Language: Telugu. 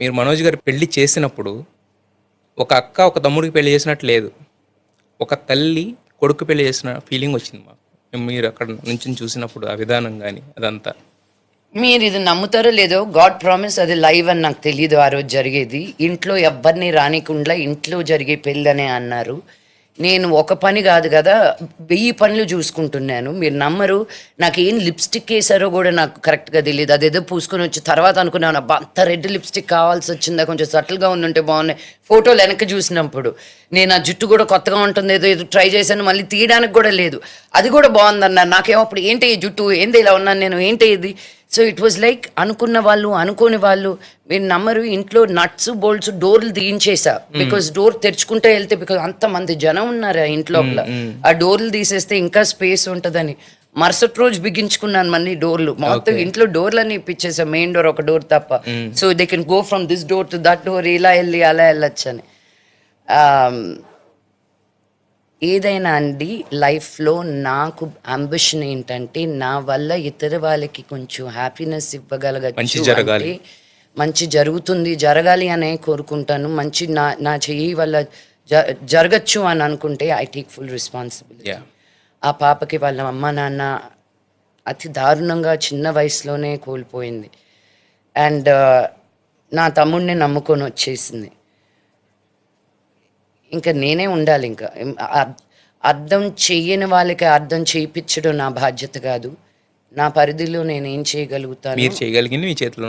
మీరు మనోజ్ గారు పెళ్ళి చేసినప్పుడు ఒక అక్క ఒక తమ్ముడికి పెళ్ళి చేసినట్టు లేదు. ఒక తల్లి కొడుకు పెళ్ళి చేసిన ఫీలింగ్ వచ్చింది మాకు. మీరు అక్కడ నుంచి చూసినప్పుడు ఆ విధానం కానీ అదంతా. మీరు ఇది నమ్ముతారో లేదో గాడ్ ప్రామిస్ అది లైవ్ అని నాకు తెలియదు ఆ రోజు జరిగేది. ఇంట్లో ఎవ్వరిని రానికుండా ఇంట్లో జరిగే పెళ్ళనే అన్నారు. నేను ఒక పని కాదు కదా వెయ్యి పనులు చూసుకుంటున్నాను. మీరు నమ్మరు నాకు ఏం లిప్స్టిక్ వేసారో కూడా నాకు కరెక్ట్గా తెలియదు అదేదో పూసుకొని వచ్చి తర్వాత అనుకున్నాను అబ్బా అంత రెడ్ లిప్స్టిక్ కావాల్సి వచ్చిందా కొంచెం సటిల్గా ఉండుంటే బాగున్నాయి. ఫోటోలు వెనక్కి చూసినప్పుడు. నేను ఆ జుట్టు కూడా కొత్తగా ఉంటుంది ఏదో ఏదో ట్రై చేశాను మళ్ళీ తీయడానికి కూడా లేదు. అది కూడా బాగుందన్నారు. నాకేమో అప్పుడు ఏంటి ఈ జుట్టు ఏంటి ఇలా ఉన్నాను నేను ఏంటి ఇది? సో ఇట్ వాజ్ లైక్ అనుకున్న వాళ్ళు అనుకోని వాళ్ళు మీరు నమ్మరు ఇంట్లో నట్స్ బోల్ట్స్ డోర్లు తీయించేసా. బికాస్ డోర్ తెరుచుకుంటే వెళ్తే బికాస్ అంతమంది జనం ఉన్నారు ఆ ఇంట్లో ఆ డోర్లు తీసేస్తే ఇంకా స్పేస్ ఉంటుందని. మరుసటి రోజు బిగించుకున్నాను మళ్ళీ డోర్లు మొత్తం ఇంట్లో డోర్లన్నీ ఇప్పించేసా. మెయిన్ డోర్ ఒక డోర్ తప్ప. So they can go from this door to that door ఇలా వెళ్ళి అలా వెళ్ళొచ్చు అని Um, ఏదైనా అండి లైఫ్లో నాకు అంబిషన్ ఏంటంటే నా వల్ల ఇతర వాళ్ళకి కొంచెం హ్యాపీనెస్ ఇవ్వగలగచ్చు జరగాలి. అంటే మంచి జరుగుతుంది జరగాలి అనే కోరుకుంటాను. మంచి నా నా చెయ్యి వల్ల జ జరగచ్చు అని అనుకుంటే I take full responsibility yeah ఆ పాపకి వాళ్ళ అమ్మ నాన్న అతి దారుణంగా చిన్న వయసులోనే కోల్పోయింది. అండ్ నా తమ్ముడిని నమ్ముకొని వచ్చేసింది. ఇంకా నేనే ఉండాలి ఇంకా. అర్థం చెయ్యని వాళ్ళకి అర్థం చేయించడం నా బాధ్యత కాదు. నా పరిధిలో నేను ఏం చేయగలుగుతాను? మీరు చేయగలిగింది మీ చేతిలో